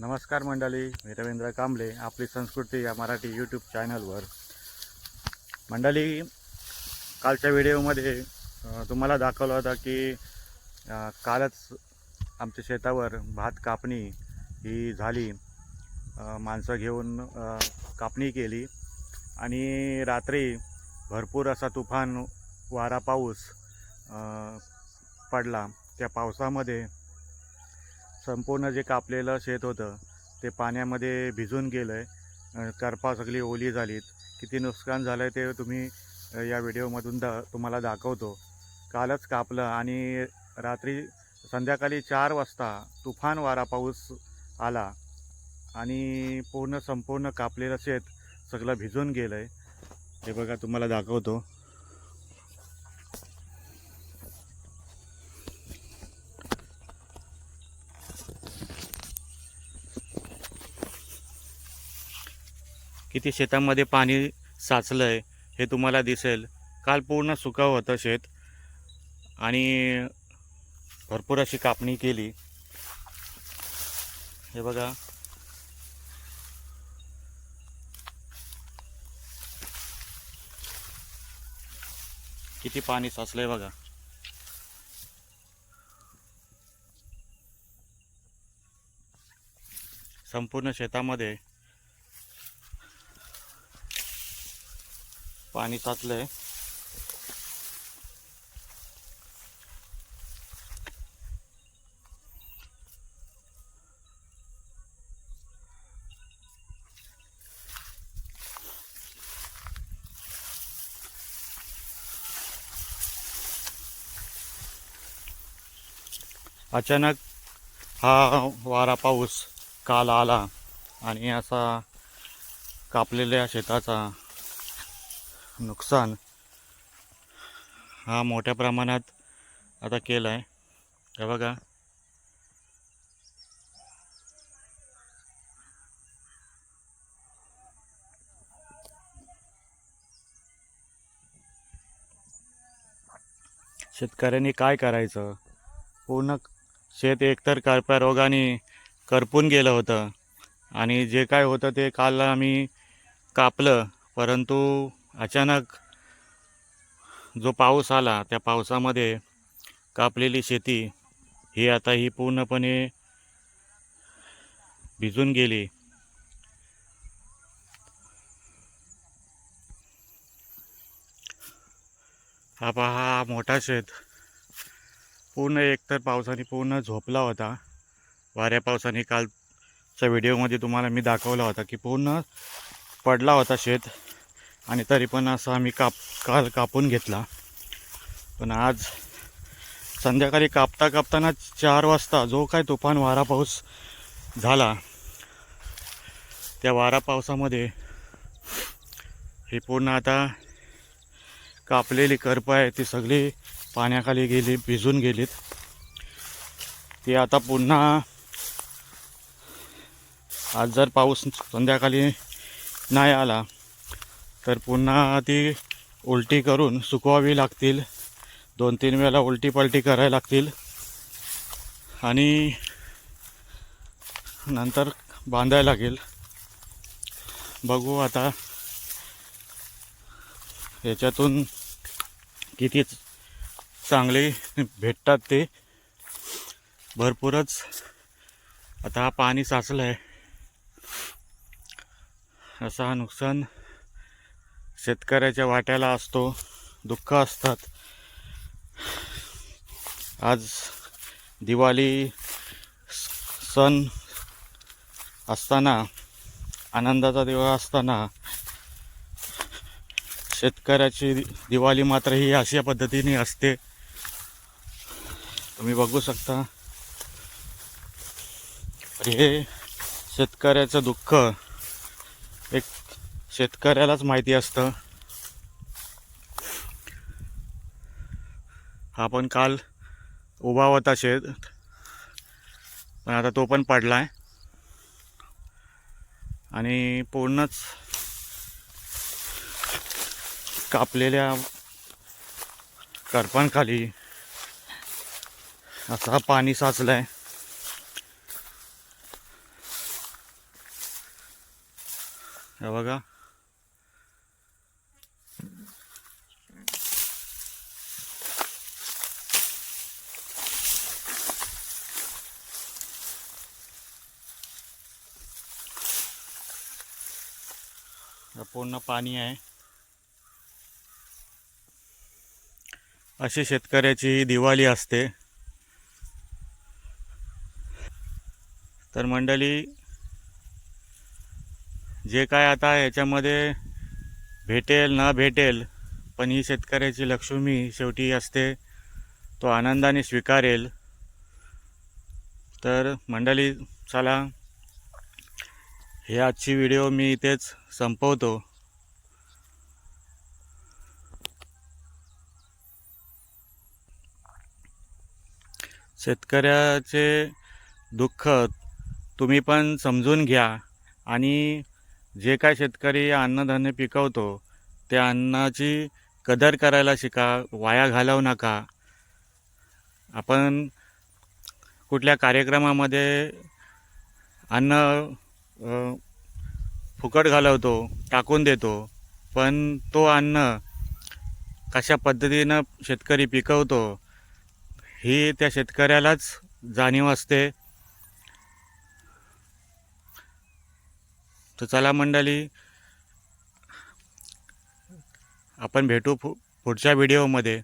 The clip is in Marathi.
नमस्कार मंडळी मी रवींद्र कांबळे आपली संस्कृती या मराठी यूट्यूब चॅनलवर मंडळी कालच्या व्हिडिओमध्ये तुम्हाला दाखवलं होतं की कालच आमच्या शेतावर भात कापणी ही झाली. माणसं घेऊन कापणी केली. आणि रात्री भरपूर असा तुफान वारा पाऊस पडला. त्या पावसामध्ये संपूर्ण जे कापलेलं शेत होतं ते पाण्यामध्ये भिजून गेलं आहे करपा सगळी ओली झालीत. किती नुकसान झालं आहे ते तुम्ही या व्हिडिओमधून दा तुम्हाला दाखवतो. कालच कापलं आणि रात्री संध्याकाळी चार वाजता तुफान वारा पाऊस आला आणि पूर्ण संपूर्ण कापलेलं शेत सगळं भिजून गेलं आहे हे बघा तुम्हाला दाखवतो. किती शेतामध्ये पाणी साचलं आहे हे तुम्हाला दिसेल. काल पूर्ण सुकावं होतं शेत. आणि भरपूर अशी कापणी केली. हे बघा. किती पाणी साचलंय बघा. संपूर्ण शेतामध्ये पाणी साचलंय अचानक हा वारा पाऊस काल आला आणि असा कापलेल्या शेताचा नुकसान. हा मोठ्या प्रमाणात आता केलं आहे. हे बघा. शेतकऱ्यांनी काय करायचं? पूर्ण शेत एकतर करप्या रोगाने करपून गेलं होतं. आणि जे काय होतं ते काल आम्ही कापलं परंतु अचानक जो पाऊस आला त्या पावसामध्ये कापलेली शेती ही आता ही पूर्णपणे भिजून गेली. हा पहा हा मोठा शेत. पूर्ण एकतर पावसाने पूर्ण झोपला होता. वाऱ्या पावसाने कालच्या व्हिडिओमध्ये तुम्हाला मी दाखवला होता की पूर्ण पडला होता शेत. आणि तरी पण असं आम्ही काप काल कापून घेतला. पण आज संध्याकाळी कापता कापताना चार वाजता जो काय तुफान वारा पाऊस झाला त्या वारा पावसामध्ये ही पूर्ण आता कापलेली करपं आहे ती सगळी पाण्याखाली गेली भिजून गेलीत. ती आता पुन्हा आज जर पाऊस संध्याकाळी नाही आला तर पुन्हा ती उलटी करून सुकवावी लागतील. दोन तीन वेळेला उलटी पलटी करायला लागतील. आणि नंतर बांधायला लागेल. बघू आता याच्यातून किती चांगले भेटतात ते. भरपूरच आता पाणी साचलं आहे असा नुकसान शेतकऱ्याच्या वाट्याला असतो दुःख असतात. आज दिवाळी स- सण असताना आनंदाचा दिवस असताना शेतकऱ्याची दिवाळी मात्र ही अशा पद्धतीने असते. तुम्ही बघू शकता. हे शेतकऱ्याचं दुःख एक शेतकऱ्यालाच माहिती असतं. हा पण काल उभा होता शेत पण आता तो पण पडला आहे आणि पूर्णच कापलेल्या करपांखाली असा पाणी साचलं आहे बघा. पूर्ण पाणी आहे. अशी शेतकऱ्याची ही दिवाळी असते. तर मंडळी जे काय आता याच्यामध्ये भेटेल न भेटेल पण ही शेतकऱ्याची लक्ष्मी शेवटी असते तो आनंदाने स्वीकारेल. तर मंडळी चला हे आजची व्हिडिओ मी इथेच संपवतो. शेतकऱ्याचे दुःख तुम्ही पण समजून घ्या आणि जे काय शेतकरी अन्नधान्य पिकवतो त्या अन्नाची कदर करायला शिका वाया घालवू नका. आपण कुठल्या कार्यक्रमामध्ये अन्न फुकट घालवतो टाकून देतो. पण तो अन्न कशा पद्धतीनं शेतकरी पिकवतो ही त्या शेतकऱ्यालाच जाणीव असते. तर चला मंडळी आपण भेटू पुढच्या व्हिडिओमध्ये.